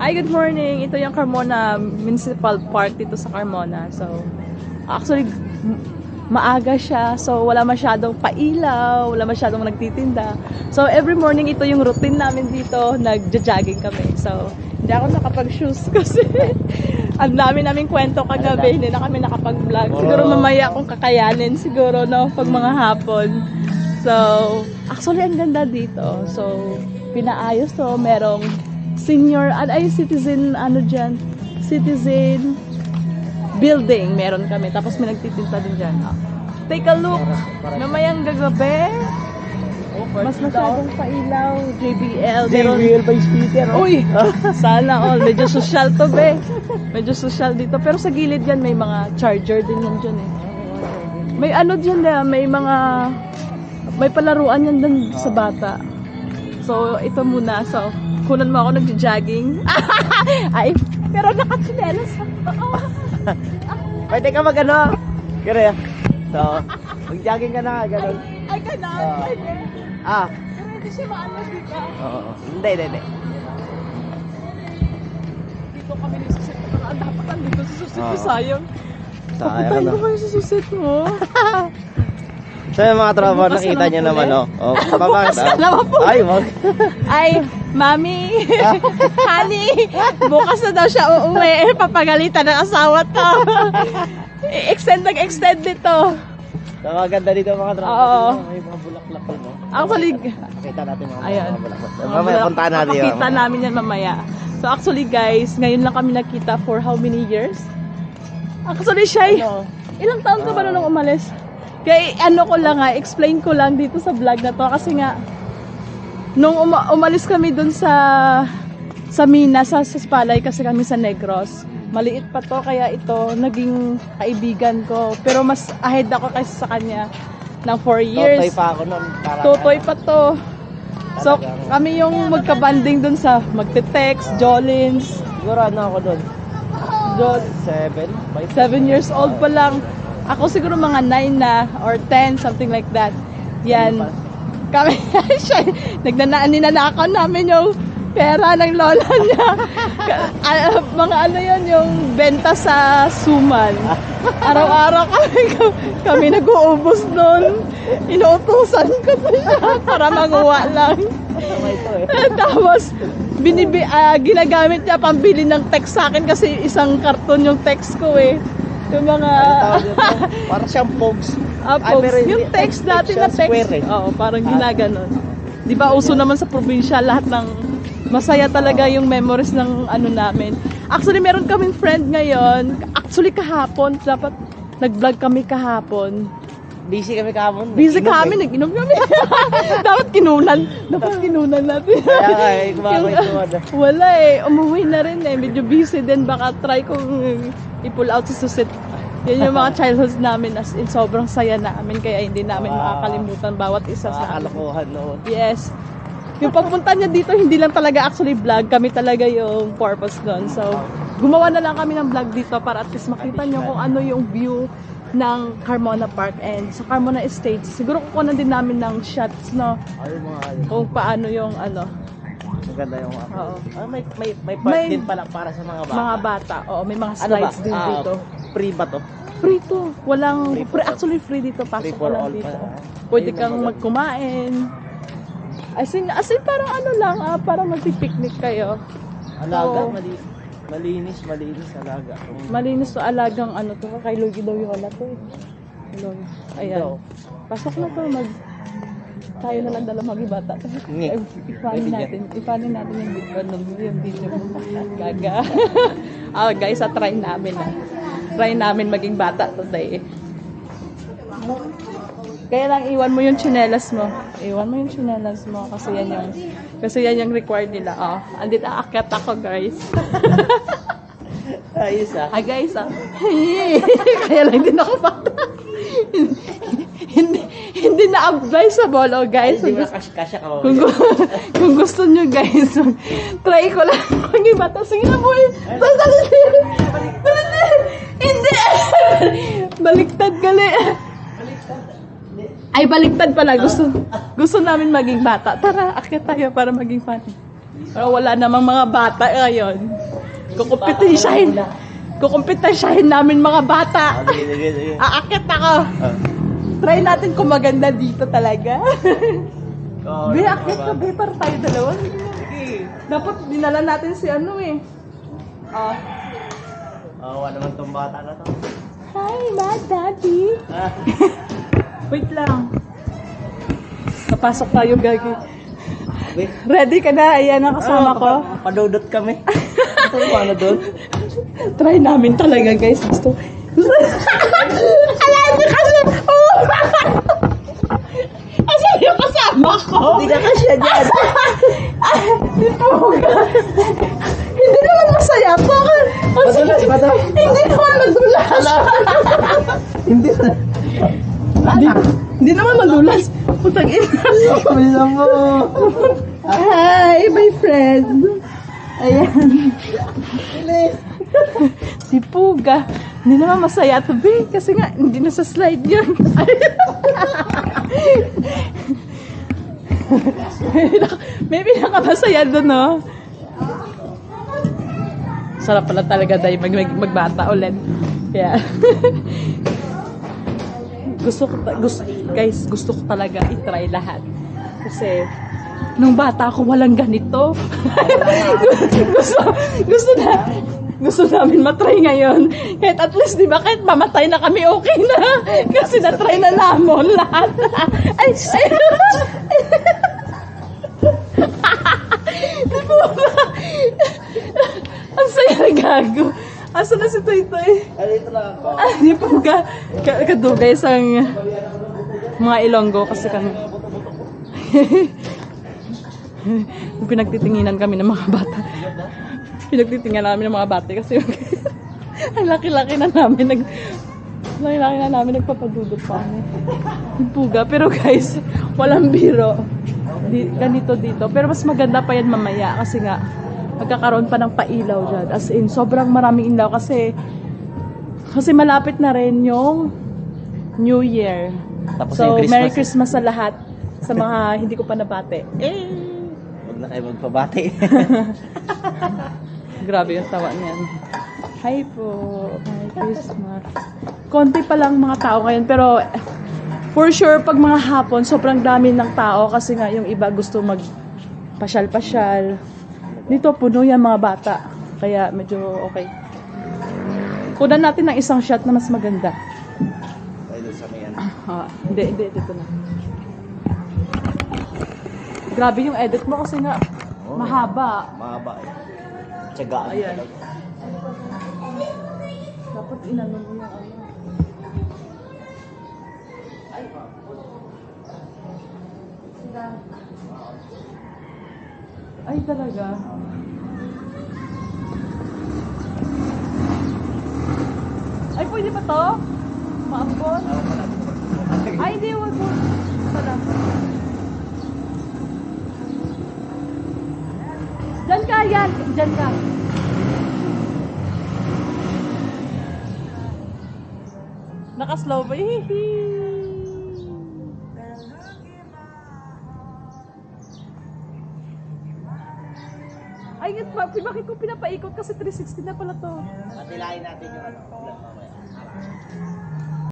Hi, good morning. Ito yung Carmona Municipal Park dito sa Carmona. So, actually, maaga siya. So, wala masyadong pailaw, wala masyadong nagtitinda. So, every morning, ito yung routine namin dito. Nagja-jogging kami. So, hindi ako nakapag-shoes kasi ang dami namin kwento kagabi. Hindi na kami nakapag-vlog. Siguro mamaya kung kakayanin siguro, no? Pag mga hapon. So, actually, ang ganda dito. So, pinaayos to. Merong senior, ay citizen, ano dyan, citizen building meron kami. Tapos may nagtitinta din dyan. Ah. Take a look. Mamayang gagabi. Mas masyadong pailaw. JBL. JBL by speaker. oh. Uy! Sana all. Medyo social to, be. Medyo social dito. Pero sa gilid yan, may mga charger din yan dyan eh. May ano dyan na, may mga, may palaruan yan dun sa bata. So, ito muna. So, kunan mo ako nag-jogging. Ay, pero nakatsinelas ako. Pwede ka mag ano? Kaya. So, mag-jogging ka na, ganun. Ay, ganon. Ah. Pwede. Ah, Pero hindi siya maano dito. oo. Hindi, hindi, hindi. Dito kami nagsusit. Ang dapat andito sa susit ko, sayang. Sayang Papatayin ano. ko kayo sa susit mo. So yung mga tropa, Bukas nakita lang naman, ulit. oh. oh Bukas na naman po. Ay, wag. Ay, mami, honey, bukas na daw siya uuwi. Papagalitan ng asawa to. I-extend nag-extend dito. So, maganda dito mga tropa. Oo. May mga bulaklak din, no? Actually, Nakita natin mga, Ayan. mga bulaklak. Mamaya, puntahan natin yun. Papakita namin yan mamaya. So actually guys, ngayon lang kami nakita for how many years? Actually siya, Ano? ilang taon ka ba na nung umalis? Kaya ano ko lang nga, explain ko lang dito sa vlog na to kasi nga nung uma- umalis kami dun sa sa Mina, sa, sa Spalay kasi kami sa Negros. Maliit pa to kaya ito naging kaibigan ko. Pero mas ahead ako kaysa sa kanya ng 4 years. Totoy pa ako nun. Parang, Tutoy pa to. So, kami yung magka-banding dun sa magte-text, Jolins. Siguro ano ako dun? Jol Seven? Five? 7 years old pa lang. Ako siguro mga 9 na or 10, something like that. Yan. Kami, siya, nagnanaan, ninanakaw namin yung pera ng lola niya. Ah, mga ano yun, yung benta sa suman. Araw-araw kami, kami nag-uubos nun. Inuutusan ko pa siya para manguha lang. Eh. Tapos, binibi, ah, ginagamit niya pambili ng text sa akin kasi isang karton yung text ko eh. Yung mga, Ano? Parang siyang pogs. ah, Ay, pero hindi- yung text siya, na text. square eh. Oo, parang Ah. ginaganon. Di ba, uso naman sa probinsya lahat ng masaya talaga yung memories ng ano namin. Actually, meron kaming friend ngayon. Actually, kahapon, dapat nag-vlog kami kahapon. Busy kami kahapon. Busy Nag-inom kami, eh. nag-inom kami. dapat kinunan. Dapat kinunan natin. Kaya nga eh, na. Wala eh, umuwi na rin eh. Medyo busy din. Baka try kong i-pull out sa susit. Yan yung mga childhoods namin as in sobrang saya namin kaya hindi namin Wow. makakalimutan bawat isa sa amin. kalokohan noon. Yes. Yung pagpunta niya dito, hindi lang talaga actually vlog. Kami talaga yung purpose doon. So, gumawa na lang kami ng vlog dito para at least makita niyo kung ano yung view ng Carmona Park and sa Carmona Estates. Siguro kukunan din namin ng shots, no? Mga Kung paano yung ano, maganda yung mga. Oo. Ah, may, may, may part May- din pala para sa mga bata. mga bata. Oo, may mga Ano ba? slides din Ah, dito. Free ba to? Free to. Walang, Free free, for all. actually free dito. Free Pasok for ka lang all dito. pa. Pwede Ayun kang maganda. magkumain. As in, as in parang ano lang, ah, parang magpipiknik kayo. Alaga, Oo. mali, malinis, malinis alaga. Malinis to alagang ano to, kay Logi Loyola to eh. Logi. Ayan. Pasok na to, mag... Tayo na lang dala magibata. Ipanin natin. Ipanin natin yung video, ano, yung video mo. Gaga. ah, guys, ah, try namin ah. Try namin maging bata today. Kaya lang iwan mo yung chinelas mo. Iwan mo yung chinelas mo kasi yan yung kasi yan yung required nila. Oh, andito aakyat ako, guys. Ayos ah. Hi guys, ah. Kaya lang din ako bata. hindi, hindi na advisable, oh guys. Hindi Kung na kasya ka kung, gu- kung gusto nyo guys, try ko lang maging bata. Sige na boy. Hindi. Baliktad gali. Ay, baliktad pala. Gusto, gusto namin maging bata. Tara, akit tayo para maging funny. Pero wala namang mga bata ngayon. Kukumpitisyahin. Kukumpitisyahin namin mga bata. Ah. Aakit ako. Try natin kung maganda dito talaga. Oh, Be, ano akit ka, be, para tayo dalawa. Sige. Dapat dinala natin si ano eh. Ah. Awa naman tong bata na to. Hi, ma, daddy. Ah. Wait lang. Napasok tayo, Gagi. Be. Ready ka na? Ayan ang kasama Ah, ko. pa- Padudot kami. Ito ano doon? Try namin talaga, guys. Gusto. Gusto. Alam niyo kasi. Oh! Asan yung kasama ko? Hindi ka kasya dyan. Ay, Puga. Hindi naman masaya to. Madulas, madulas. Hindi naman madulas. Hindi na. Hindi, hindi naman madulas. Putang ina. Bisa mo. Hi, my friend. Ayan. si Puga. Hindi naman masaya to be kasi nga hindi na sa slide yun. May pinakamasaya doon, no? Sarap pala talaga dahil mag, mag, magbata ulit. Yeah. gusto ko, gusto, guys, gusto ko talaga i-try lahat. Kasi, nung bata ako, walang ganito. gusto, gusto na, gusto namin matry ngayon. Kahit at least, di ba, kahit mamatay na kami, okay na. Kasi na-try na namon lahat. ay, ay, Di ba ba? Ang saya na gago. Asa na si Toy Toy? Ano ito lang ako? Ah, di pa ka, ka kadugay sa mga Ilonggo kasi kami. Pinagtitinginan kami ng mga bata. Pinagtitinginan namin ng mga bata kasi ang laki-laki na namin nag laki-laki na namin nagpapadudot pa kami. Yung Puga. Pero guys, walang biro. Di, ganito dito. Pero mas maganda pa yan mamaya kasi nga magkakaroon pa ng pailaw dyan. As in, sobrang maraming ilaw kasi kasi malapit na rin yung New Year. Tapos so, Christmas. Merry Christmas sa lahat sa mga hindi ko pa nabate. Eh, Huwag na kayo magpabati. grabe yung tawa niyan. Hi po. Merry Christmas. Konti pa lang mga tao ngayon pero for sure pag mga hapon sobrang dami ng tao kasi nga yung iba gusto mag pasyal-pasyal. Dito puno yan mga bata. Kaya medyo okay. Kunan natin ng isang shot na mas maganda. Tayo doon sa. Ah, hindi, hindi, dito na. Grabe yung edit mo kasi nga Oh. mahaba. Mahaba eh. Tsagaan Ayan. talaga. Dapat inano mo yung ano. Ay. Sila. Ay, talaga. Ay, pwede ba to? Maambon? Ay, hindi, wag mo. Pala. Diyan ka, yan. Diyan ka. Naka-slow ba? Hihi. Ay, ngit ba? Bakit ko pinapaikot kasi 360 na pala to? Atilayin natin yung ano.